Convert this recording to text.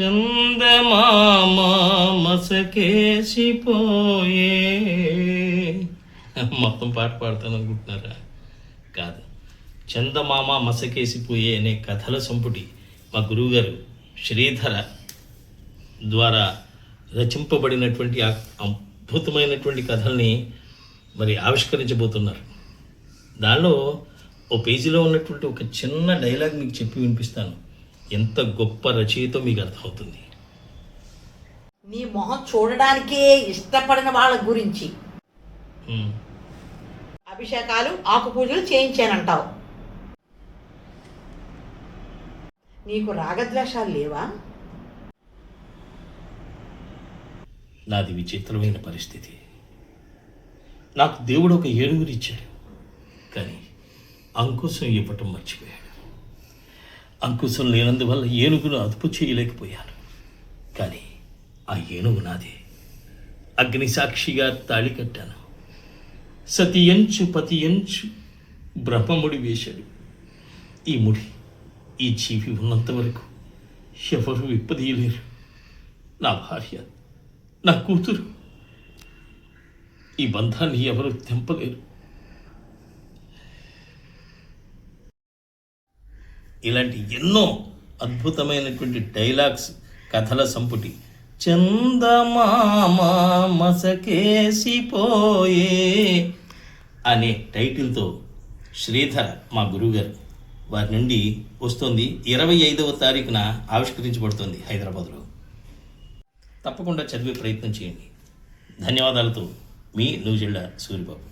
చందమామ మసకేసిపోయే. మొత్తం పాట పాడతాను అనుకుంటున్నారా? కాదు. చందమామ మసకేసిపోయే అనే కథల సంపుటి మా గురువుగారు శ్రీధర ద్వారా రచింపబడినటువంటి ఆ అద్భుతమైనటువంటి కథల్ని మరి ఆవిష్కరించబోతున్నారు. దానిలో ఓ పేజీలో ఉన్నటువంటి ఒక చిన్న డైలాగ్ మీకు చెప్పి వినిపిస్తాను. ఎంత గొప్ప రచయితో మీకు అర్థమవుతుంది. నీ మొహం చూడడానికే ఇష్టపడిన వాళ్ళ గురించి. అభిషేకాలు ఆకు పూజలు చేయించానంటావు. నీకు రాగద్వేషాలు లేవా? నాది విచిత్రమైన పరిస్థితి. నాకు దేవుడు ఒక ఏనుగుని ఇచ్చాడు. కానీ అంకుశం ఇవ్వటం మర్చిపోయాడు. అంకుశం లేనందువల్ల ఏనుగును అదుపు చేయలేకపోయాను. కానీ ఆ ఏనుగు నాదే. అగ్ని సాక్షిగా తాళి కట్టాను. సతియంచు పతియంచు బ్రహ్మముడి వేశాడు ఈ ముడి ఈ జీవి ఉన్నంత వరకు ఎవరు విప్పదీయలేరు. నా భార్య నా కూతురు. ఈ బంధాన్ని ఎవరు తెంపలేరు. ఇలాంటి ఎన్నో అద్భుతమైనటువంటి డైలాగ్స్ కథల సంపుటి. చందమామ మసకేసిపోయే అనే టైటిల్తో శ్రీధర్ మా గురువుగారు వారి నుండి వస్తుంది. ఇరవై ఐదవ తారీఖున ఆవిష్కరించబడుతుంది హైదరాబాద్లో. తప్పకుండా చదివే ప్రయత్నం చేయండి. ధన్యవాదాలతో మీ న్యూజిల్లా సూరిబాబు.